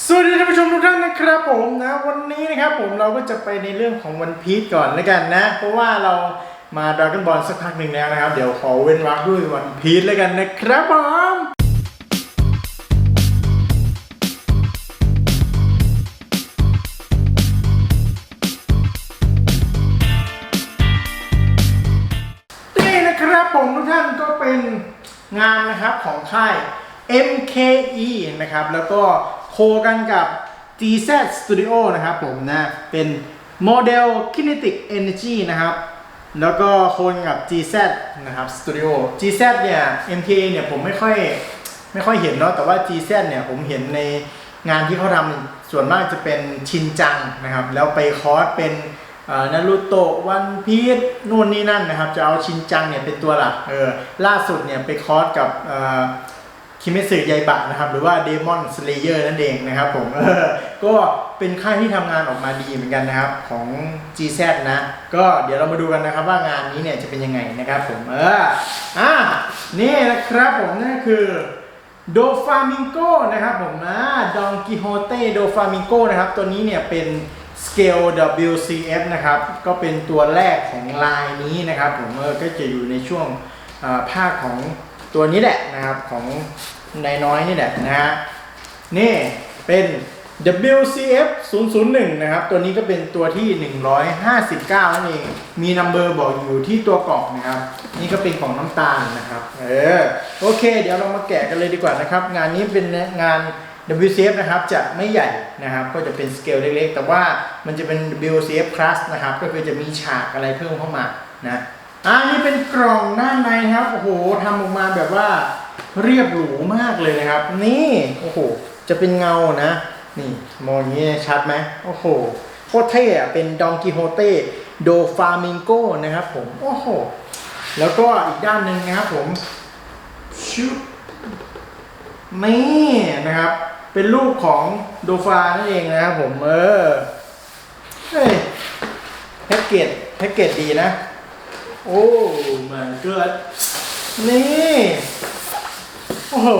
สวัสดีท่านผู้ชมทุกท่านนะครับผมนะวันนี้นะครับผมเราก็จะไปในเรื่องของวันพีชก่อนแล้วกันนะ เพราะว่าเรามาดราก้อนบอลสักพักหนึ่งแล้วนะครับ เดี๋ยวขอเว้นวรรคด้วยวันพีชแล้วกันนะครับผมนี่นะครับผมทุกท่านก็เป็นงานนะครับของค่าย MKE นะครับแล้วก็ โคกันกับ GZ Studio นะครับผมนะเป็นโมเดล Kinetic Energy นะครับแล้วก็โคนกับ GZ นะครับ Studio GZ เนี่ย MKE เนี่ยผมไม่ค่อยไม่ค่อยเห็นเนาะแต่ว่า GZ เนี่ยผมเห็นในงานที่เขาทำส่วนมากจะเป็นชินจังนะครับ แล้วไปคอร์สเป็นนารูโตะวันพีชนู่นนี่นั่นนะครับ จะเอาชินจังเนี่ยเป็นตัวหลักเออล่าสุดเนี่ยไปคอร์สกับอ คิเมสึยายบะนะครับ หรือว่า Demon Slayer นั่นเองนะครับผมเออก็เป็นค่ายที่ทำงานออกมาดีเหมือนกันนะครับของ GZ นะ ก็เดี๋ยวเรามาดูกันนะครับว่างานนี้เนี่ยจะเป็นยังไงนะครับผมเอออะนี่นะครับผมนั่นคือโดฟามิงโกนะครับผมนะดองกิโฮเต้โดฟามิงโกนะครับ ตัวนี้เนี่ยเป็น Scale WCF นะครับ ก็เป็นตัวแรกของลายนี้นะครับผมเออก็จะอยู่ในช่วงอ่าภาคของตัวนี้แหละนะครับของ นายน้อยนี่แหละนะฮะนี่เป็น WCF 001 นะครับ ตัวนี้ก็เป็นตัวที่ 159 นั่นเอง มีนัมเบอร์บอกอยู่ที่ตัวกล่องนะครับ นี่ก็เป็นกล่องน้ำตาลนะครับ เออ โอเค เดี๋ยวเรามาแกะกันเลยดีกว่านะครับ งานนี้เป็นงาน WCF นะครับ จะไม่ใหญ่นะครับ ก็จะเป็นสเกลเล็กๆ แต่ว่ามันจะเป็น WCF Plus นะครับ ก็คือจะมีฉากอะไรเพิ่มเข้ามานะ อ่า นี่เป็นกล่องด้านในครับ โอ้โหทำออกมาแบบว่า เรียบหรูมากเลยนะครับ นี่โอ้โหจะเป็นเงานะ นี่มองอย่างนี้ชัดไหมโอ้โหโคตรเท่อะเป็นดองกิโฮเต้โดฟามิงโกนะครับผมโอ้โหแล้วก็อีกด้านหนึ่งนะครับผมชุบนี่นะครับ เป็นรูปของโดฟานั่นเองนะครับผมเออเฮ้ยแพ็กเกจแพ็กเกจดีนะ โอ้มันเกิดนี่ โอ้โห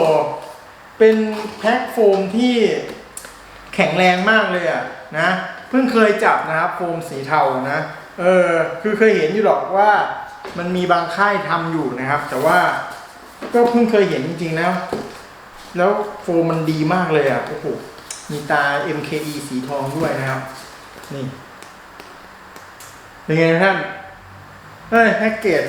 เป็นแพ็คโฟมที่แข็งแรงมากเลยอะนะเพิ่งเคยจับนะครับโฟมสีเทานะเออคือเคยเห็นอยู่หรอกว่ามันมีบางค่ายทำอยู่นะครับ แต่ว่าก็เพิ่งเคยเห็นจริงๆนะแล้วโฟมมันดีมากเลยอะโอ้โหมีตา MKE สีทองด้วยนะครับ นี่เป็นไงท่านเฮ้ยแพ็กเกจ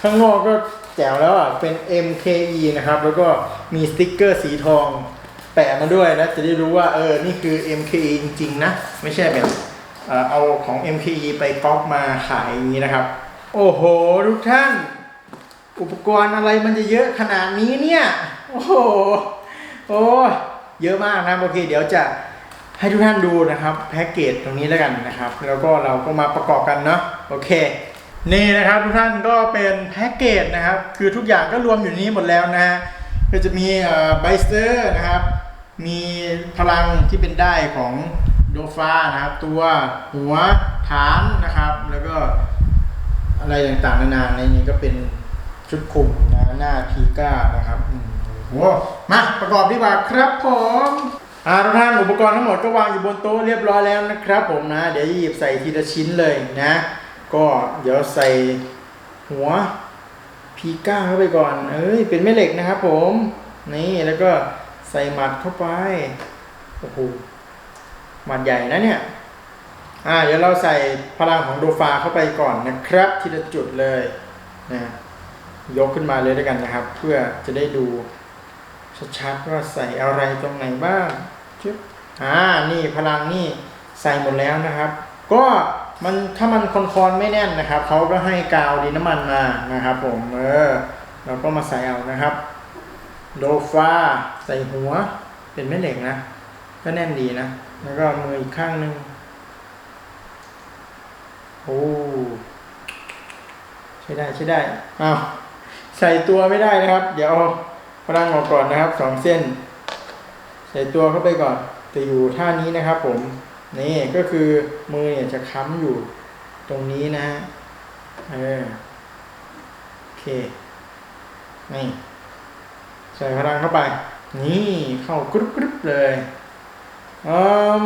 ข้างนอกก็ แจ๋วแล้วอะเป็น MKE นะครับแล้วก็มีสติ๊กเกอร์สีทอง แปะมาด้วยนะจะได้รู้ว่าเออนี่คือ MKE จริงๆนะ ไม่ใช่แบบเอ่อเอาของ MKE ไปก๊อปมาขายอย่างนี้นะครับ โอ้โห ทุกท่าน อุปกรณ์อะไรมันจะเยอะขนาดนี้เนี่ย โอ้โหโอ้เยอะมากนะโอเค เดี๋ยวจะให้ทุกท่านดูนะครับ แพ็กเกจตรงนี้แล้วกันนะครับ แล้วก็เราก็มาประกอบกันเนาะโอเค นี่นะครับทุกท่านก็เป็นแพ็กเกจนะครับ คือทุกอย่างก็รวมอยู่นี้หมดแล้วนะฮะก็จะมีไบสเตอร์นะครับ มีพลังที่เป็นได้ของโดฟานะครับ ตัวหัวฐานนะครับ แล้วก็อะไรต่างๆนานาในนี้ก็เป็นชุดคุมนะหน้าพีก้านะครับโอ้มาประกอบดีกว่าครับผมอาทุกท่านอุปกรณ์ทั้งหมดก็วางอยู่บนโต๊ะเรียบร้อยแล้วนะครับผมนะ เดี๋ยวหยิบใส่ทีละชิ้นเลยนะ ก็เดี๋ยวใส่หัวพีก้าเข้าไปก่อน เอ้ย เป็นแม่เหล็กนะครับผม นี่แล้วก็ใส่หมัดเข้าไป โอ้โห หมัดใหญ่นะเนี่ย อ่า เดี๋ยวเราใส่พลังของโดฟาเข้าไปก่อนนะครับ ทีละจุดเลยนะ ยกขึ้นมาเลยด้วยกันนะครับ เพื่อจะได้ดูชัดๆว่าใส่อะไรตรงไหนบ้างจึ๊บอ่า นี่พลังนี่ใส่หมดแล้วนะครับ ก็ มันถ้ามันคอนๆไม่แน่นนะครับเขาก็ให้กาวดินน้ำมันมานะครับ ผมเออเราก็มาใส่เอานะครับโลฟาใส่หัว เป็นแม่เหล็กนะ ก็แน่นดีนะ แล้วก็มืออีกข้างหนึ่งโอ้ใช้ได้ใช้ได้อ้าวใส่ตัวไม่ได้นะครับ เดี๋ยวเอาพลังออกก่อนนะครับสองเส้น ใส่ตัวเข้าไปก่อนจะอยู่ท่านี้นะครับผม นี่ก็คือมือเนี่ยจะค้ำอยู่ตรงนี้นะฮะเออโอเคนี่ใส่พลังเข้าไป นี่เข้ากรุบๆเลยอืม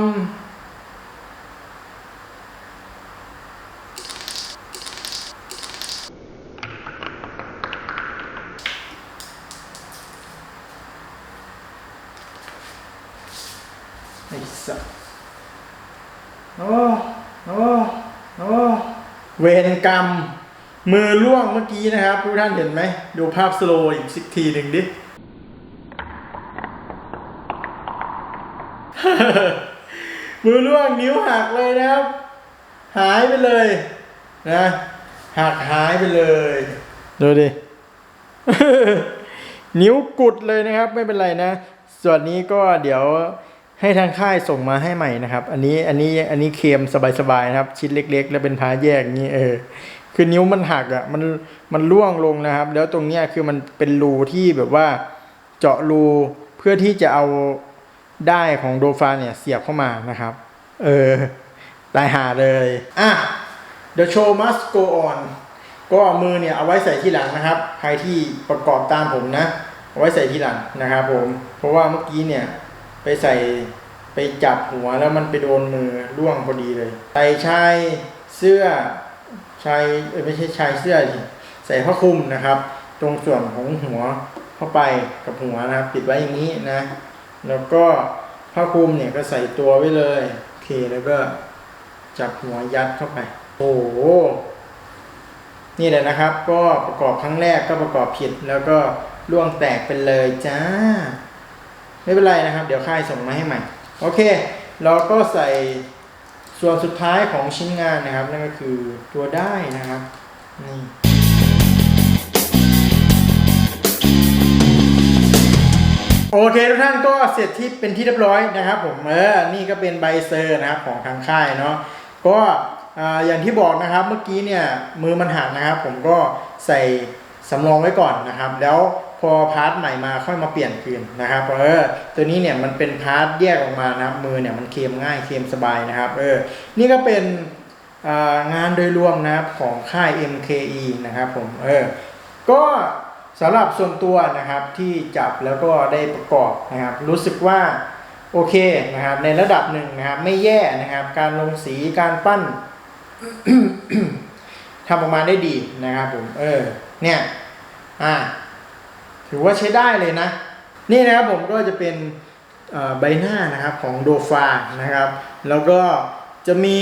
ไอ้สัสโอ้โอ้โอ้เวร กรรม มือล่วงเมื่อกี้นะครับ ทุกท่านเห็นไหม ดูภาพสโลว์อีกสักทีหนึ่งดิ มือล่วงนิ้วหักเลยนะครับ หายไปเลยนะหักหายไปเลยดูดิ นิ้วกุดเลยนะครับ ไม่เป็นไรนะ ส่วนนี้ก็เดี๋ยว ให้ทางค่ายส่งมาให้ใหม่นะครับ อันนี้อันนี้อันนี้เคมสบายๆนะครับ ชิ้นเล็ก ๆ แล้วเป็นพาแยกนี้เออคือนิ้วมันหักอะมันมันร่วงลงนะครับ แล้วตรงเนี้ยคือมันเป็นรูที่แบบว่าเจาะรูเพื่อที่จะเอาได้ของโดฟาเนี่ยเสียบเข้ามานะครับ เออตายหาเลยอะ The show must go on ก็มือเนี่ยเอาไว้ใส่ที่หลังนะครับ ใครที่ประกอบตามผมนะ เอาไว้ใส่ที่หลังนะครับผม เพราะว่าเมื่อกี้เนี่ย ไปใส่ไปจับหัวแล้วมันไปโดนมือร่วงพอดีเลย ใส่ชายเสื้อชายไม่ใช่ชายเสื้อใส่ผ้าคลุมนะครับ ตรงส่วนของหัวเข้าไปกับหัวนะครับ ปิดไว้อย่างนี้นะ แล้วก็ผ้าคลุมเนี่ยก็ใส่ตัวไว้เลยโอเคแล้วก็จับหัวยัดเข้าไป โอ้โหนี่แหละนะครับ ก็ประกอบครั้งแรกก็ประกอบผิดแล้วก็ล่วงแตกไปเลยจ้า ไม่เป็นไรนะครับ เดี๋ยวค่ายส่งมาให้ใหม่ โอเค เราก็ใส่ส่วนสุดท้ายของชิ้นงานนะครับ นั่นก็คือตัวได้นะครับนี่โอเคทุกท่านก็เสร็จที่เป็นที่เรียบร้อยนะครับ ผมเออนี่ก็เป็นใบเซอร์นะครับของทางค่ายเนาะก็อ่าอย่างที่บอกนะครับเมื่อกี้เนี่ยมือมันหักนะครับ ผมก็ใส่สำรองไว้ก่อนนะครับ แล้ว พอพาร์ทใหม่มาค่อยมาเปลี่ยนคืนนะครับเออตัวนี้เนี่ยมันเป็นพาร์ทแยกออกมานะครับมือเนี่ยมันเคลมง่ายเคลมสบายนะครับเออนี่ก็เป็นงานโดยรวมนะครับของค่าย MKE นะครับผมเออก็สำหรับส่วนตัวนะครับที่จับแล้วก็ได้ประกอบนะครับรู้สึกว่าโอเคนะครับในระดับหนึ่งนะครับไม่แย่นะครับ การลงสีการปั้นทำออกมาได้ดีนะครับผมเออเนี่ยอ่า ถือว่าใช้ได้เลยนะ นี่นะครับผมก็จะเป็นใบหน้านะครับของโดฟานะครับ แล้วก็จะมี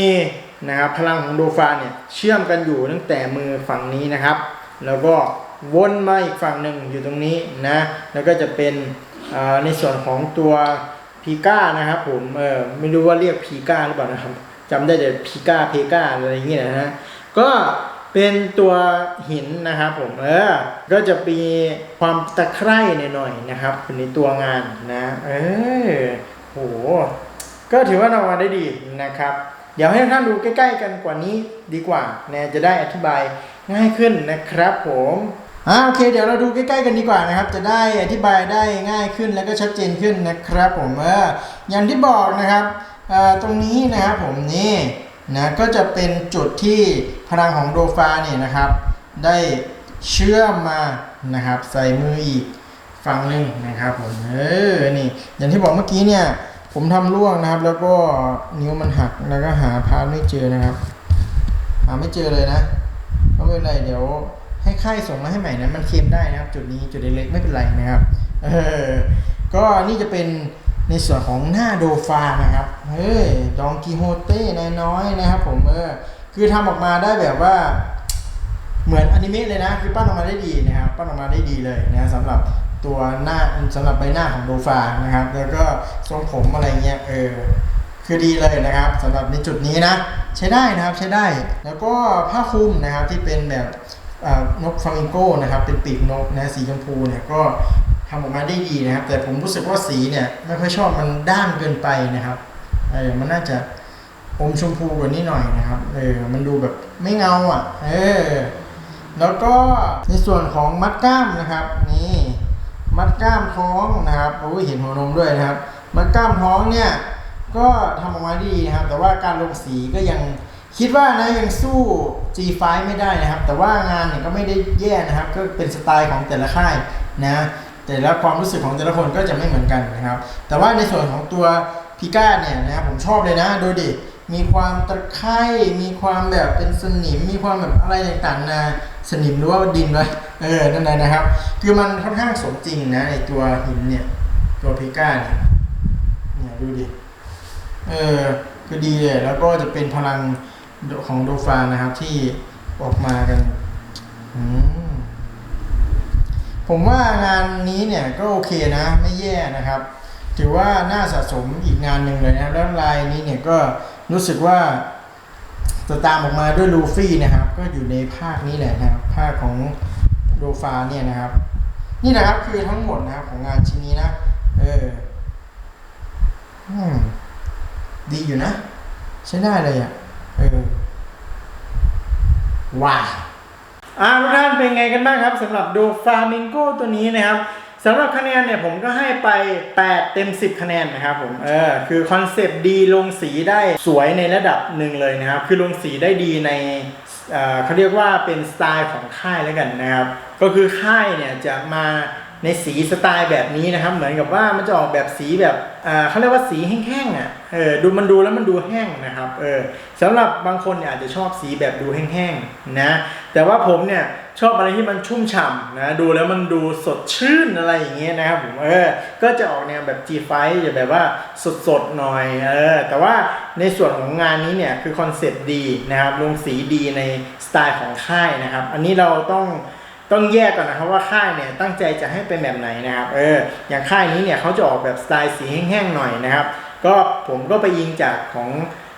นะครับพลังของโดฟาเนี่ยเชื่อมกันอยู่ตั้งแต่มือฝั่งนี้นะครับ แล้วก็วนมาอีกฝั่งหนึ่งอยู่ตรงนี้นะ แล้วก็จะเป็นในส่วนของตัวพีก้านะครับผมเออไม่รู้ว่าเรียกพีก้าหรือเปล่านะครับจำได้แต่พีก้าเพก้าอะไรอย่างเงี้ยนะฮะก็ เป็นตัวหินนะครับผมเออ ก็จะมีความตะไคร่หน่อยๆนะครับในตัวงานนะเออโหก็ถือว่าทำมาได้ดีนะครับ เดี๋ยวให้ท่านดูใกล้ ๆ กันกว่านี้ดีกว่านะจะได้อธิบายง่ายขึ้นนะครับผมอ่าโอเคเดี๋ยวเราดูใกล้ๆกันดีกว่านะครับ จะได้อธิบายได้ง่ายขึ้นแล้วก็ชัดเจนขึ้นนะครับผมเอออย่างที่บอกนะครับเอ่อตรงนี้นะครับผมนี่ นะก็จะเป็นจุดที่พลังของโดฟาเนี่ยนะครับ ได้เชื่อมมานะครับ ใส่มืออีกฝั่งหนึ่งนะครับผมเออนี่อย่างที่บอกเมื่อกี้เนี่ย ผมทำร่วงนะครับ แล้วก็นิ้วมันหักแล้วก็หาพาร์ทไม่เจอนะครับ หาไม่เจอเลยนะก็ไม่เป็นไรเดี๋ยวให้ค่ายส่งมาให้ใหม่นะมันเคลมได้นะครับ จุดนี้จุดเล็กๆไม่เป็นไรนะครับเออก็นี่จะเป็น ในส่วนของหน้าโดฟานะครับ เฮ้ย ดองกิโฮเต้น้อยๆนะครับผมเออ คือทำออกมาได้แบบว่า เหมือนอนิเมะเลยนะ คือปั้นออกมาได้ดีนะครับ ปั้นออกมาได้ดีเลยนะสำหรับตัวหน้าสำหรับใบหน้าของโดฟานะครับ แล้วก็ทรงผมอะไรเงี้ย เออ คือดีเลยนะครับสำหรับในจุดนี้นะ ใช้ได้นะครับ ใช้ได้ แล้วก็ผ้าคลุมนะครับที่เป็นแบบนกฟลามิงโก้นะครับเป็นปีกนกนะสีชมพูเนี่ยก็ ทำออกมาได้ดีนะครับ แต่ผมรู้สึกว่าสีเนี่ยไม่ค่อยชอบมันด้านเกินไปนะครับเออมันน่าจะอมชมพูกว่านี้หน่อยนะครับ เออ มันดูแบบไม่เงาอะ เออ แล้วก็ในส่วนของมัดกล้ามนะครับ นี่ มัดกล้ามท้องนะครับโอ้ยเห็นหัวนมด้วยนะครับ มัดกล้ามท้องเนี่ย ก็ทำออกมาดีนะครับ แต่ว่าการลงสีก็ยังคิดว่านะยังสู้ G5 ไม่ได้นะครับ แต่ว่างานเนี่ยก็ไม่ได้แย่นะครับ ก็เป็นสไตล์ของแต่ละค่ายนะ แต่ละความรู้สึกของแต่ละคนก็จะไม่เหมือนกันนะครับ แต่ว่าในส่วนของตัวพิก้าเนี่ยนะครับผมชอบเลยนะดูดิมีความตะไคร่มีความแบบเป็นสนิม มีความแบบอะไรต่างๆนะสนิมหรือว่าดินเลยเออนั่นแหละนะครับ คือมันค่อนข้างสมจริงนะในตัวหินเนี่ย ตัวพิก้าเนี่ยเนี่ยดูดิเออคือดีเลยแล้วก็จะเป็นพลังของโดฟานะครับที่ออกมากันอืม ผมว่างานนี้เนี่ยก็โอเคนะไม่แย่นะครับ ถือว่าน่าสะสมอีกงานหนึ่งเลยนะแล้วลายนี้เนี่ยก็รู้สึกว่าจะตามออกมาด้วยลูฟี่นะครับ ก็อยู่ในภาคนี้แหละนะครับ ภาคของโดฟาเนี่ยนะครับ นี่นะครับคือทั้งหมดนะครับของงานชิ้นนี้นะ เออดีอยู่นะ ใช้ได้เลยอะ เออว้าว อ่าทุกท่านเป็นไงกันบ้างครับสำหรับดูฟามิงโกตัวนี้นะครับสำหรับคะแนนเนี่ยผมก็ให้ไป 8 เต็ม 10 คะแนนนะครับผมเออคือคอนเซปต์ดีลงสีได้สวยในระดับหนึ่งเลยนะครับ คือลงสีได้ดีในเอ่อเขาเรียกว่าเป็นสไตล์ของค่ายแล้วกันนะครับ ก็คือค่ายเนี่ยจะมา ในสีสไตล์แบบนี้นะครับ เหมือนกับว่ามันจะออกแบบสีแบบเขาเรียกว่าสีแห้งๆอะเออดูมันดูแล้วมันดูแห้งนะครับเออสำหรับบางคนเนี่ยอาจจะชอบสีแบบดูแห้งๆนะแต่ว่าผมเนี่ยชอบอะไรที่มันชุ่มฉ่ำนะดูแล้วมันดูสดชื่นอะไรอย่างเงี้ยนะครับผมเออก็จะออกแนวแบบ G5 จะแบบว่าสดๆหน่อยเออแต่ว่าในส่วนของงานนี้เนี่ยคือคอนเซ็ปต์ดีนะครับลงสีดีในสไตล์ของค่ายนะครับ อันนี้เราต้อง ต้องแยกก่อนนะครับว่าค่ายเนี่ยตั้งใจจะให้เป็นแบบไหนนะครับเอออย่างค่ายนี้เนี่ยเขาจะออกแบบสไตล์สีแห้งๆหน่อยนะครับ ก็ผมก็ไปยิงจากของ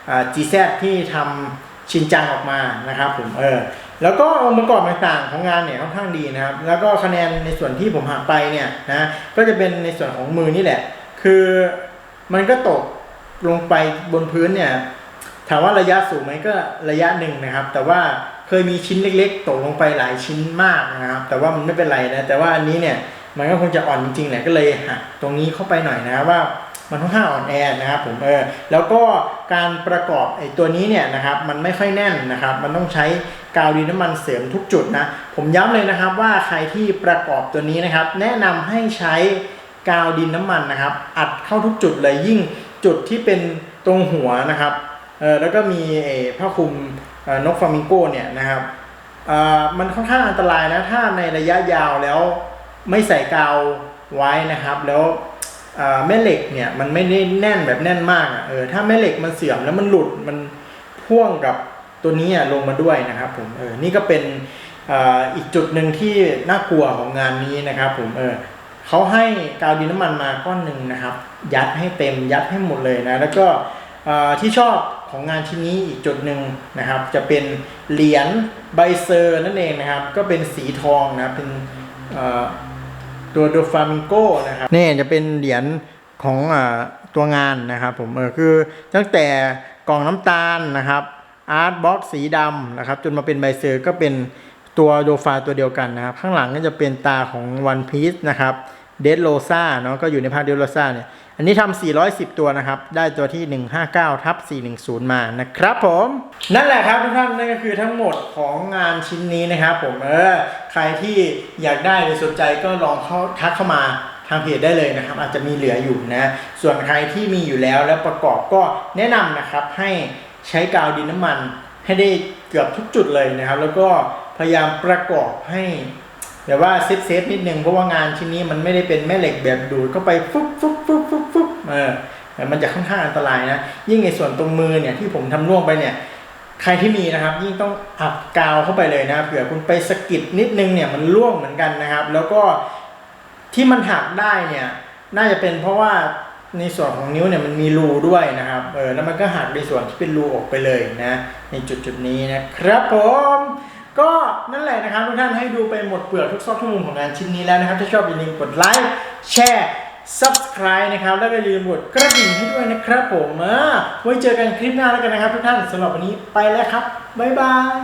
อ่า GZ ที่ทำชินจังออกมานะครับผมเออแล้วก็องค์ประกอบต่างๆของงานเนี่ยค่อนข้างดีนะครับ แล้วก็คะแนนในส่วนที่ผมหักไปเนี่ยนะก็จะเป็นในส่วนของมือนี่แหละ คือมันก็ตกลงไปบนพื้นเนี่ยถามว่าระยะสูงไหมก็ระยะหนึ่งนะครับ แต่ว่า เคยมีชิ้นเล็ก ๆ ตกลงไปหลายชิ้นมากนะครับแต่ว่ามันไม่เป็นไรนะแต่ว่าอันนี้เนี่ยมันก็คงจะอ่อนจริงๆแหละก็เลยหักตรงนี้เข้าไปหน่อยนะว่ามันค่อนข้างอ่อนแอนะครับผมเออแล้วก็การประกอบไอ้ตัวนี้เนี่ยนะครับมันไม่ค่อยแน่นนะครับ มันต้องใช้กาวดินน้ำมันเสริมทุกจุดนะผมย้ำเลยนะครับว่าใครที่ประกอบตัวนี้นะครับ แนะนำให้ใช้กาวดินน้ำมันนะครับ อัดเข้าทุกจุดเลยยิ่งจุดที่เป็นตรงหัวนะครับเออแล้วก็มีผ้าคลุม นกฟามิงโกเนี่ยนะครับมันค่อนข้างอันตรายนะถ้าในระยะยาวแล้วไม่ใส่กาวไว้นะครับ แล้วแม่เหล็กเนี่ยมันไม่ได้แน่นแบบแน่นมากอะเออถ้าแม่เหล็กมันเสื่อมแล้วมันหลุดมันพ่วงกับตัวนี้ลงมาด้วยนะครับผมเออนี่ก็เป็นอ,อีกจุดหนึ่งที่น่ากลัวของงานนี้นะครับผมเออเขาให้กาวดินน้ำมันมาก้อนหนึ่งนะครับ ยัดให้เต็มยัดให้หมดเลยนะ แล้วก็ที่ชอบ ของงานชิ้นนี้อีกจุดหนึ่งนะครับ จะเป็นเหรียญใบเซอร์นั่นเองนะครับ ก็เป็นสีทองนะเป็นตัวโดฟามิงโกนะครับนี่จะเป็นเหรียญของอตัวงานนะครับผมเออคือตั้งแต่กล่องน้ำตาลนะครับอาร์ตบ็อกสีดำนะครับ จนมาเป็นใบเซอร์ก็เป็นตัวโดฟาตัวเดียวกันนะครับ ข้างหลังก็จะเป็นตาของวันพีซนะครับเดดโ s ซ่าเนาะก็อยู่ในภาคเดดโ s ซ่าเนี่ย อันนี้ทำ410 ตัวนะครับ ได้ตัวที่ 159ทับ410 มานะครับผม นั่นแหละครับทุกท่านนั่นก็คือทั้งหมดของงานชิ้นนี้นะครับผมเออใครที่อยากได้หรือสนใจก็ลองเข้าทักเข้ามาทางเพจได้เลยนะครับ อาจจะมีเหลืออยู่นะ ส่วนใครที่มีอยู่แล้วแล้วประกอบก็แนะนำนะครับให้ใช้กาวดินน้ำมัน ให้ได้เกือบทุกจุดเลยนะครับ แล้วก็พยายามประกอบให้แบบว่าเซฟเซฟนิดนึงเพราะว่างานชิ้นนี้มันไม่ได้เป็นแม่เหล็กแบบดูดเข้าไปฟุบฟุบฟุบฟุบฟุบ เออแต่มันจะค่อนข้างอันตรายนะ ยิ่งในส่วนตรงมือเนี่ยที่ผมทำร่วงไปเนี่ย ใครที่มีนะครับ ยิ่งต้องอับกาวเข้าไปเลยนะเผื่อคุณไปสะกิดนิดนึงเนี่ยมันร่วงเหมือนกันนะครับ แล้วก็ที่มันหักได้เนี่ย น่าจะเป็นเพราะว่าในส่วนของนิ้วเนี่ยมันมีรูด้วยนะครับ เออแล้วมันก็หักในส่วนที่เป็นรูออกไปเลยนะ ในจุดจุดนี้นะครับผมก็นั่นแหละนะครับทุกท่านให้ดูไปหมดเปลือกทุกซอกทุกมุมของงานชิ้นนี้แล้วนะครับ ถ้าชอบอย่าลืมกดไลค์แชร์ subscribe นะครับ แล้วก็อย่าลืมกดกระดิ่งให้ด้วยนะครับผมอ่าไว้เจอกันคลิปหน้าแล้วกันนะครับทุกท่านสำหรับวันนี้ไปแล้วครับ บ๊ายบาย